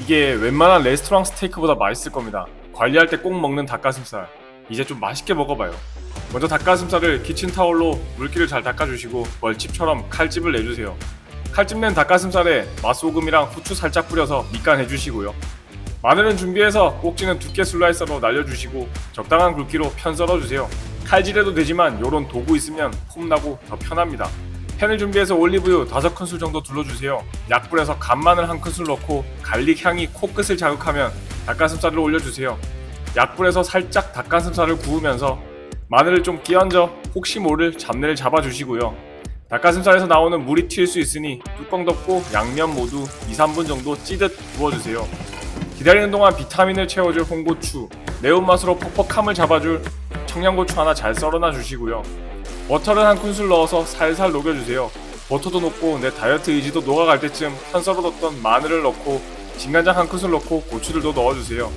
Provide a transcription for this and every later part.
이게 웬만한 레스토랑 스테이크보다 맛있을 겁니다. 관리할 때 꼭 먹는 닭가슴살. 이제 좀 맛있게 먹어봐요. 먼저 닭가슴살을 키친타올로 물기를 잘 닦아주시고 벌집처럼 칼집을 내주세요. 칼집 낸 닭가슴살에 맛소금이랑 후추 살짝 뿌려서 밑간 해주시고요. 마늘은 준비해서 꼭지는 두께 슬라이서로 날려주시고 적당한 굵기로 편 썰어주세요. 칼질해도 되지만 요런 도구 있으면 폼나고 더 편합니다. 팬을 준비해서 올리브유 5큰술 정도 둘러주세요. 약불에서 간마늘 한 큰술 넣고 갈릭 향이 코끝을 자극하면 닭가슴살을 올려주세요. 약불에서 살짝 닭가슴살을 구우면서 마늘을 좀 끼얹어 혹시 모를 잡내를 잡아주시고요. 닭가슴살에서 나오는 물이 튈 수 있으니 뚜껑 덮고 양면 모두 2, 3분 정도 찌듯 구워주세요. 기다리는 동안 비타민을 채워줄 홍고추, 매운맛으로 퍽퍽함을 잡아줄 청양고추 하나 잘 썰어놔 주시고요. 버터를 한 큰술 넣어서 살살 녹여주세요. 버터도 녹고 내 다이어트 의지도 녹아갈 때쯤 편 썰어뒀던 마늘을 넣고 진간장 한 큰술 넣고 고추들도 넣어주세요.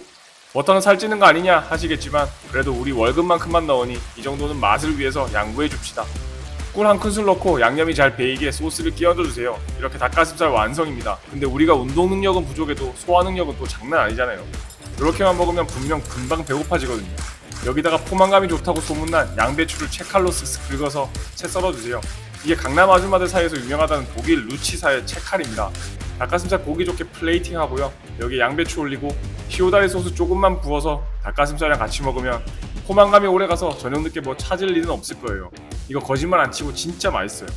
버터는 살찌는 거 아니냐 하시겠지만 그래도 우리 월급만큼만 넣으니 이 정도는 맛을 위해서 양보해 줍시다. 꿀 한 큰술 넣고 양념이 잘 배이게 소스를 끼얹어 주세요. 이렇게 닭가슴살 완성입니다. 근데 우리가 운동 능력은 부족해도 소화 능력은 또 장난 아니잖아요. 이렇게만 먹으면 분명 금방 배고파지거든요. 여기다가 포만감이 좋다고 소문난 양배추를 채칼로 쓱쓱 긁어서 채 썰어주세요. 이게 강남 아줌마들 사이에서 유명하다는 독일 루치사의 채칼입니다. 닭가슴살 고기 좋게 플레이팅 하고요. 여기 양배추 올리고 시오다리 소스 조금만 부어서 닭가슴살이랑 같이 먹으면 포만감이 오래가서 저녁 늦게 뭐 찾을 일은 없을 거예요. 이거 거짓말 안 치고 진짜 맛있어요.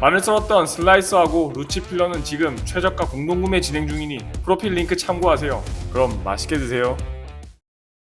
마늘 썰었던 슬라이스하고 루치 필러는 지금 최저가 공동구매 진행 중이니 프로필 링크 참고하세요. 그럼 맛있게 드세요.